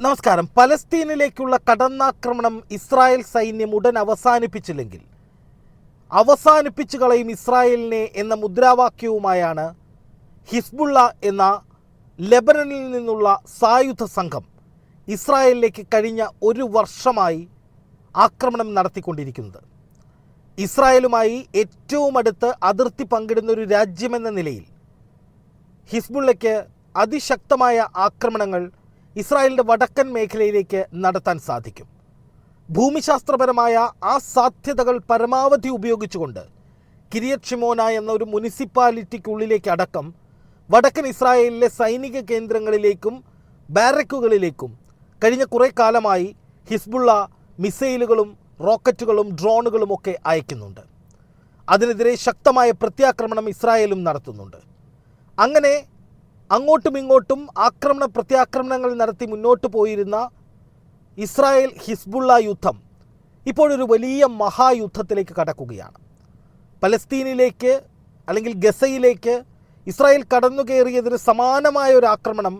നമസ്കാരം. പലസ്തീനിലേക്കുള്ള കടന്നാക്രമണം ഇസ്രായേൽ സൈന്യം ഉടൻ അവസാനിപ്പിച്ചില്ലെങ്കിൽ അവസാനിപ്പിച്ചു കളയും ഇസ്രായേലിനെ എന്ന മുദ്രാവാക്യവുമായാണ് ഹിസ്ബുള്ള എന്ന ലെബനനിൽ നിന്നുള്ള സായുധ സംഘം ഇസ്രായേലിലേക്ക് കഴിഞ്ഞ ഒരു വർഷമായി ആക്രമണം നടത്തിക്കൊണ്ടിരിക്കുന്നത്. ഇസ്രായേലുമായി ഏറ്റവും അടുത്ത് അതിർത്തി പങ്കിടുന്ന ഒരു രാജ്യമെന്ന നിലയിൽ ഹിസ്ബുള്ളയ്ക്ക് അതിശക്തമായ ആക്രമണങ്ങൾ ഇസ്രായേലിന്റെ വടക്കൻ മേഖലയിലേക്ക് നടത്താൻ സാധിക്കും. ഭൂമിശാസ്ത്രപരമായ ആ സാധ്യതകൾ പരമാവധി ഉപയോഗിച്ചുകൊണ്ട് കിരിയക്ഷിമോന ഷിമോന എന്ന ഒരു മുനിസിപ്പാലിറ്റിക്കുള്ളിലേക്ക് അടക്കം വടക്കൻ ഇസ്രായേലിലെ സൈനിക കേന്ദ്രങ്ങളിലേക്കും ബാരക്കുകളിലേക്കും കഴിഞ്ഞ കുറേ കാലമായി ഹിസ്ബുള്ള മിസൈലുകളും റോക്കറ്റുകളും ഡ്രോണുകളും ഒക്കെ അയക്കുന്നുണ്ട്. അതിനെതിരെ ശക്തമായ പ്രത്യാക്രമണം ഇസ്രായേലും നടത്തുന്നുണ്ട്. അങ്ങനെ അങ്ങോട്ടും ഇങ്ങോട്ടും ആക്രമണ പ്രത്യാക്രമണങ്ങൾ നടത്തി മുന്നോട്ട് പോയിരുന്ന ഇസ്രായേൽ ഹിസ്ബുള്ള യുദ്ധം ഇപ്പോഴൊരു വലിയ മഹായുദ്ധത്തിലേക്ക് കടക്കുകയാണ്. പലസ്തീനിലേക്ക് അല്ലെങ്കിൽ ഗസയിലേക്ക് ഇസ്രായേൽ കടന്നു കയറിയതിന് സമാനമായ ഒരു ആക്രമണം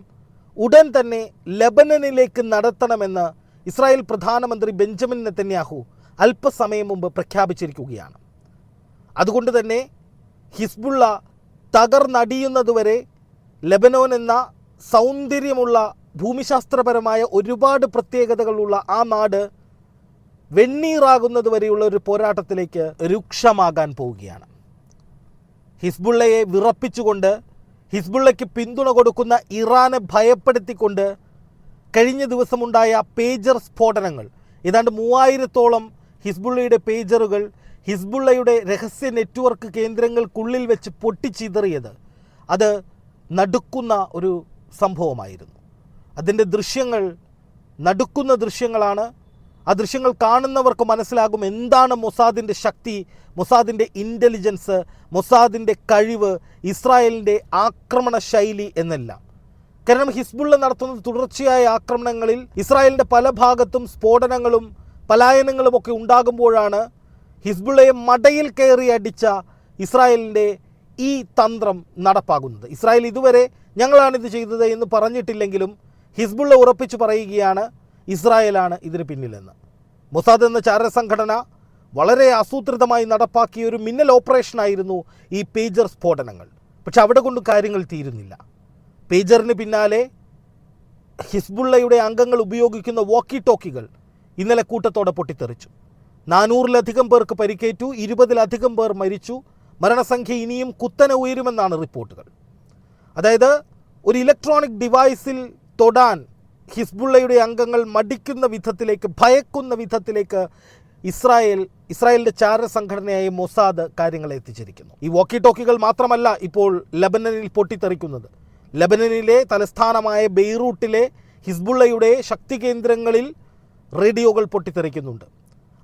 ഉടൻ തന്നെ ലബനനിലേക്ക് നടത്തണമെന്ന് ഇസ്രായേൽ പ്രധാനമന്ത്രി ബെഞ്ചമിൻ നെത്തന്യാഹു അല്പസമയം മുമ്പ് പ്രഖ്യാപിച്ചിരിക്കുകയാണ്. അതുകൊണ്ട് തന്നെ ഹിസ്ബുള്ള തകർന്നടിയുന്നതുവരെ ലെബനോൻ എന്ന സൗന്ദര്യമുള്ള ഭൂമിശാസ്ത്രപരമായ ഒരുപാട് പ്രത്യേകതകളുള്ള ആ നാട് വെണ്ണീറാകുന്നത് വരെയുള്ള ഒരു പോരാട്ടത്തിലേക്ക് രൂക്ഷമാകാൻ പോവുകയാണ്. ഹിസ്ബുള്ളയെ വിറപ്പിച്ചുകൊണ്ട് ഹിസ്ബുള്ളയ്ക്ക് പിന്തുണ കൊടുക്കുന്ന ഇറാനെ ഭയപ്പെടുത്തിക്കൊണ്ട് കഴിഞ്ഞ ദിവസമുണ്ടായ പേജർ സ്ഫോടനങ്ങൾ ഏതാണ്ട് മൂവായിരത്തോളം ഹിസ്ബുള്ളയുടെ പേജറുകൾ ഹിസ്ബുള്ളയുടെ രഹസ്യ നെറ്റ്വർക്ക് കേന്ദ്രങ്ങൾക്കുള്ളിൽ വെച്ച് പൊട്ടിച്ചിതറിയത് അത് നടുക്കുന്ന ഒരു സംഭവമായിരുന്നു. അതിന്റെ ദൃശ്യങ്ങൾ നടുക്കുന്ന ദൃശ്യങ്ങളാണ്. ആ ദൃശ്യങ്ങൾ കാണുന്നവർക്ക് മനസ്സിലാകും എന്താണ് മൊസാദിന്റെ ശക്തി മൊസാദിന്റെ ഇന്റലിജൻസ് മൊസാദിന്റെ കഴിവ് ഇസ്രായേലിന്റെ ആക്രമണ ശൈലി എന്നെല്ലാം. കാരണം ഹിസ്ബുള്ള നടത്തുന്ന തുടർച്ചയായ ആക്രമണങ്ങളിൽ ഇസ്രായേലിന്റെ പല ഭാഗത്തും സ്ഫോടനങ്ങളും പലായനങ്ങളും ഒക്കെ ഉണ്ടാകുമ്പോഴാണ് ഹിസ്ബുള്ളയെ മടയിൽ കയറി അടിച്ച ഇസ്രായേലിന്റെ ഈ തന്ത്രം നടപ്പാകുന്നത്. ഇസ്രായേൽ ഇതുവരെ ഞങ്ങളാണിത് ചെയ്തത് എന്ന് പറഞ്ഞിട്ടില്ലെങ്കിലും ഹിസ്ബുള്ള ഉറപ്പിച്ചു പറയുകയാണ് ഇസ്രായേലാണ് ഇതിന് പിന്നിലെന്ന്. മൊസാദ് എന്ന ചാരസംഘടന വളരെ ആസൂത്രിതമായി നടപ്പാക്കിയ ഒരു മിന്നൽ ഓപ്പറേഷനായിരുന്നു ഈ പേജർ സ്ഫോടനങ്ങൾ. പക്ഷെ അവിടെ കൊണ്ട് കാര്യങ്ങൾ തീരുന്നില്ല. പേജറിന് പിന്നാലെ ഹിസ്ബുള്ളയുടെ അംഗങ്ങൾ ഉപയോഗിക്കുന്ന വോക്കി ടോക്കികൾ ഇന്നലെ കൂട്ടത്തോടെ പൊട്ടിത്തെറിച്ചു. നാനൂറിലധികം പേർക്ക് പരിക്കേറ്റു ഇരുപതിലധികം പേർ മരിച്ചു മരണസംഖ്യ ഇനിയും കുത്തനെ ഉയരുമെന്നാണ് റിപ്പോർട്ടുകൾ. അതായത് ഒരു ഇലക്ട്രോണിക് ഡിവൈസിൽ തൊടാൻ ഹിസ്ബുള്ളയുടെ അംഗങ്ങൾ മടിക്കുന്ന വിധത്തിലേക്ക് ഭയക്കുന്ന വിധത്തിലേക്ക് ഇസ്രായേൽ ഇസ്രായേലിന്റെ ചാര സംഘടനയായ മൊസാദ് കാര്യങ്ങളെ എത്തിച്ചിരിക്കുന്നു. ഈ വോക്കി ടോക്കികൾ മാത്രമല്ല ഇപ്പോൾ ലബനനിൽ പൊട്ടിത്തെറിക്കുന്നത്. ലബനനിലെ തലസ്ഥാനമായ ബെയ്റൂട്ടിലെ ഹിസ്ബുള്ളയുടെ ശക്തി കേന്ദ്രങ്ങളിൽ റേഡിയോകൾ പൊട്ടിത്തെറിക്കുന്നുണ്ട്.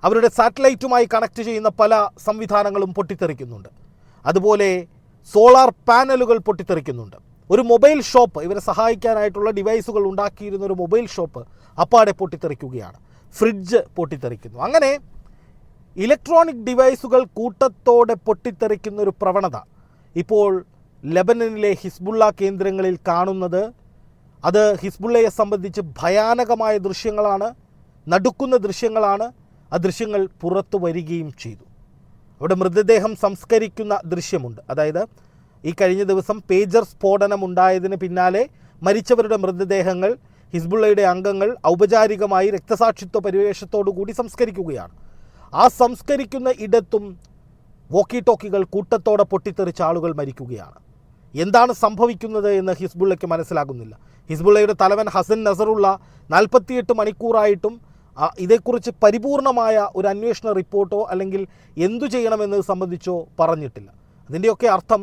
അവരുടെ സാറ്റലൈറ്റുമായി കണക്ട് ചെയ്യുന്ന പല സംവിധാനങ്ങളും പൊട്ടിത്തെറിക്കുന്നുണ്ട്. അതുപോലെ സോളാർ പാനലുകൾ പൊട്ടിത്തെറിക്കുന്നുണ്ട്. ഒരു മൊബൈൽ ഷോപ്പ് ഇവരെ സഹായിക്കാനായിട്ടുള്ള ഡിവൈസുകൾ ഉണ്ടാക്കിയിരുന്ന ഒരു മൊബൈൽ ഷോപ്പ് അപ്പാടെ പൊട്ടിത്തെറിക്കുകയാണ്. ഫ്രിഡ്ജ് പൊട്ടിത്തെറിക്കുന്നു. അങ്ങനെ ഇലക്ട്രോണിക് ഡിവൈസുകൾ കൂട്ടത്തോടെ പൊട്ടിത്തെറിക്കുന്ന ഒരു പ്രവണത ഇപ്പോൾ ലെബനനിലെ ഹിസ്ബുള്ള കേന്ദ്രങ്ങളിൽ കാണുന്നത്. അത് ഹിസ്ബുള്ളയെ സംബന്ധിച്ച് ഭയാനകമായ ദൃശ്യങ്ങളാണ് നടുക്കുന്ന ദൃശ്യങ്ങളാണ്. ആ ദൃശ്യങ്ങൾ പുറത്തു വരികയും ചെയ്തു. അവിടെ മൃതദേഹം സംസ്കരിക്കുന്ന ദൃശ്യമുണ്ട്. അതായത് ഈ കഴിഞ്ഞ ദിവസം പേജർ സ്ഫോടനം ഉണ്ടായതിന് പിന്നാലെ മരിച്ചവരുടെ മൃതദേഹങ്ങൾ ഹിസ്ബുള്ളയുടെ അംഗങ്ങൾ ഔപചാരികമായി രക്തസാക്ഷിത്വ പരിവേഷത്തോടു കൂടി സംസ്കരിക്കുകയാണ്. ആ സംസ്കരിക്കുന്ന ഇടത്തും വോക്കി ടോക്കികൾ കൂട്ടത്തോടെ പൊട്ടിത്തെറിച്ച ആളുകൾ മരിക്കുകയാണ്. എന്താണ് സംഭവിക്കുന്നത് എന്ന് ഹിസ്ബുള്ളയ്ക്ക് മനസ്സിലാകുന്നില്ല. ഹിസ്ബുള്ളയുടെ തലവൻ ഹസൻ നസറുള്ള നാൽപ്പത്തിയെട്ട് മണിക്കൂറായിട്ടും ഇതേക്കുറിച്ച് പരിപൂർണമായ ഒരു അന്വേഷണ റിപ്പോർട്ടോ അല്ലെങ്കിൽ എന്തു ചെയ്യണമെന്നത് സംബന്ധിച്ചോ പറഞ്ഞിട്ടില്ല. അതിന്റെയൊക്കെ അർത്ഥം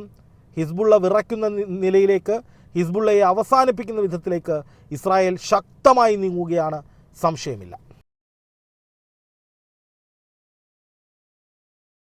ഹിസ്ബുള്ള വിറയ്ക്കുന്ന നിലയിലേക്ക് ഹിസ്ബുള്ളയെ അവസാനിപ്പിക്കുന്ന വിധത്തിലേക്ക് ഇസ്രായേൽ ശക്തമായി നീങ്ങുകയാണ് സംശയമില്ല.